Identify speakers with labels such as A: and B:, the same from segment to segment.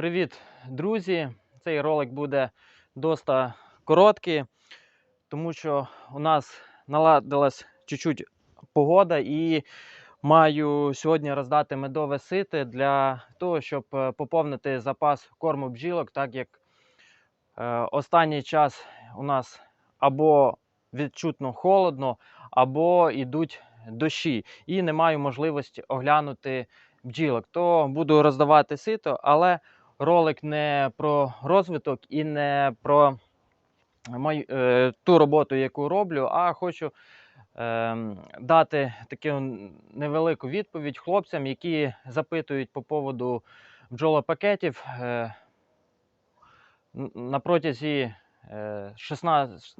A: Привіт, друзі! Цей ролик буде доста короткий, тому що у нас наладилась чуть-чуть погода і маю сьогодні роздати медове сите для того, щоб е, поповнити запас корму бджілок, так як е, останній час у нас або відчутно холодно, або йдуть дощі, і не маю можливості оглянути бджілок. То буду роздавати сито, але ролик не про розвиток і не про мою, е, ту роботу, яку роблю, а хочу е, дати таку невелику відповідь хлопцям, які запитують по поводу бджолопакетів. Е, на протязі е, 16,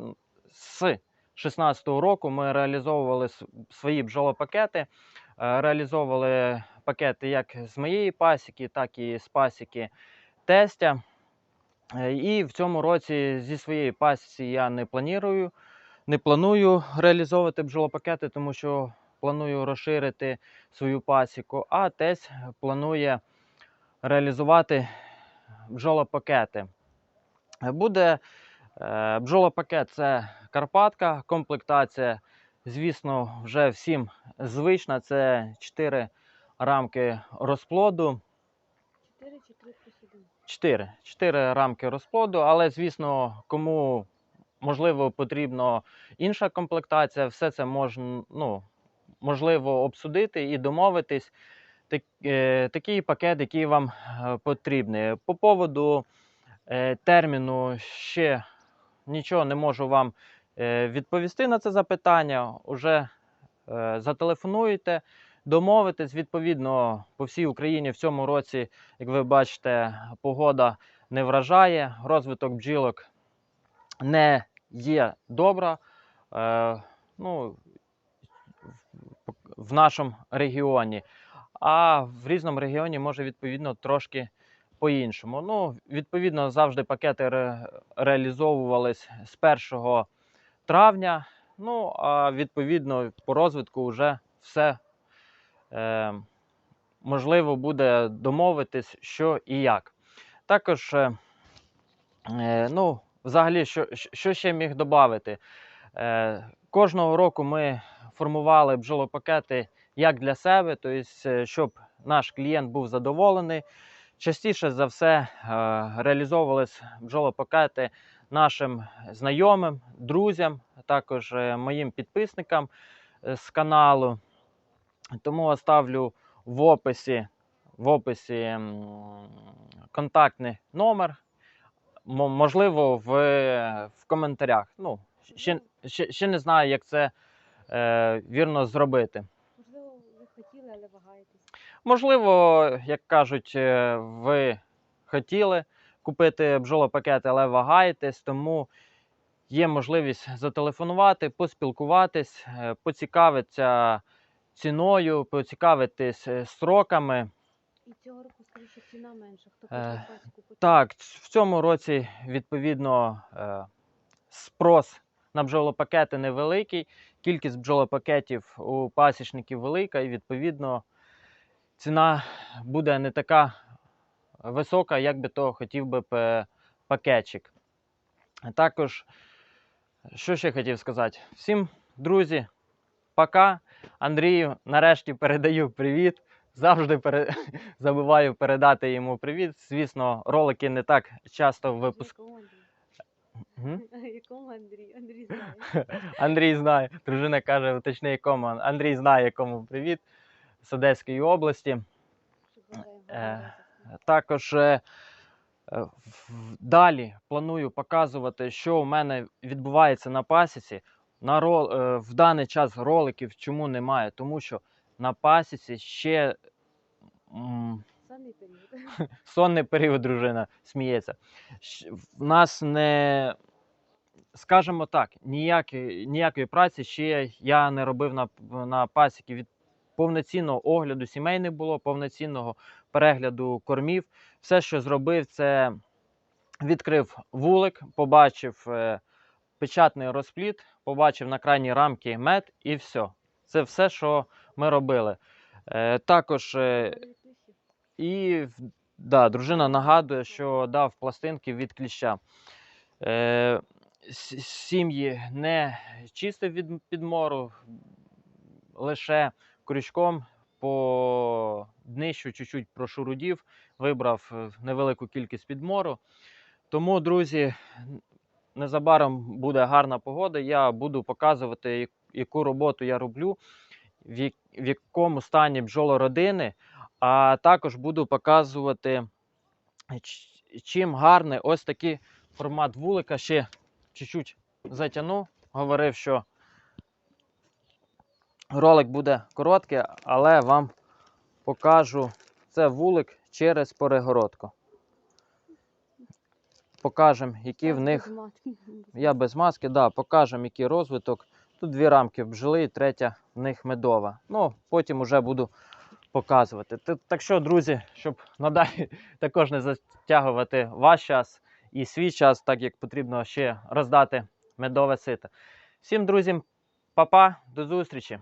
A: з 16 року ми реалізовували свої бджолопакети, е, реалізовували пакети як з моєї пасіки, так і з пасіки тестя. Е, І в цьому році зі своєї пасіки я не планую, не планую реалізовувати бджолопакети, тому що планую розширити свою пасіку, а тесть планує реалізувати бджолопакети. Буде е, бджолопакет це Карпатка, комплектація, звісно, вже всім звична. Це 4 рамки розплоду.
B: 4 чи 3 плюс 1?
A: 4. 4 рамки розплоду, але, звісно, кому можливо потрібна інша комплектація, все це можна, ну, можливо обсудити і домовитись. Так, е, такий пакет, який вам е, потрібний. По поводу е, терміну ще нічого не можу вам е, відповісти на це запитання. Уже е, зателефонуєте, домовитесь. Відповідно, по всій Україні в цьому році, як ви бачите, погода не вражає, розвиток бджілок не є добра. Е, ну, в нашому регіоні. А в різному регіоні може відповідно трошки по-іншому. Ну, відповідно, завжди пакети ре- реалізовувались з 1 травня. Ну, а відповідно, по розвитку вже все е, можливо буде домовитись, що і як. Також, е, е, ну, взагалі, що, що- ще міг додати? Кожного року ми формували бджолопакети як для себе, тобто, щоб наш клієнт був задоволений. Частіше за все реалізовувались бджолопакети нашим знайомим, друзям, також моїм підписникам з каналу. Тому оставлю в описі, в описі контактний номер. Можливо, в, в коментарях. Ну, ще, ще, ще не знаю, як це е, вірно зробити.
B: Можливо, ви хотіли, але вагаєтесь.
A: Можливо, як кажуть, е, ви хотіли купити бджолопакети, але вагаєтесь, тому є можливість зателефонувати, поспілкуватись, е, поцікавитися ціною, поцікавитись е, строками.
B: І цього року, скоріше, ціна менша. Хто
A: Е,
B: хоче пасіку почати.
A: Так, в цьому році, відповідно, е, спрос на бджолопакети невеликий, кількість бджолопакетів у пасічників велика, і відповідно ціна буде не така висока, як би то хотів би пакетчик. Також, що ще хотів сказати? Всім, друзі, пока. Андрію, нарешті передаю привіт. Завжди пере... забуваю передати йому привіт. Звісно, ролики не так часто випускаю.
B: Якому Андрій? Андрій? Знає.
A: Андрій знає. Дружина каже, уточни якому. Андрій знає, якому привіт з Одеської області. Е. Також е, е, далі планую показувати, що у мене відбувається на пасіці. На ро... е, В даний час роликів чому немає? Тому що на пасіці ще м,
B: Самий період.
A: сонний період дружина сміється. В нас не, скажімо так, ніякої, ніякої праці ще я не робив на, на пасіки. Від повноцінного огляду сімей не було, повноцінного перегляду кормів. Все, що зробив, це відкрив вулик, побачив е, печатний розпліт, побачив на крайній рамки мед і все. Це все, що ми робили. Е, також е, і Да, дружина нагадує, що дав пластинки від кліща. Е, сім'ї не чистив від підмору, лише крючком по днищу чуть-чуть прошурудів, вибрав е, невелику кількість підмору. Тому, друзі, незабаром буде гарна погода. Я буду показувати, яку роботу я роблю, в якому стані бджолородини, а також буду показувати, чим гарний ось такий формат вулика. Ще чуть-чуть затягну. Говорив, що ролик буде короткий, але вам покажу це вулик через перегородку. Покажемо, які в них. Я без маски, да, покажемо, який розвиток. Тут дві рамки бджоли, і третя в них медова. Ну, потім уже буду показувати. Так що, друзі, щоб надалі також не затягувати ваш час і свій час, так як потрібно ще роздати медове сито. Всім друзям, па-па, до зустрічі!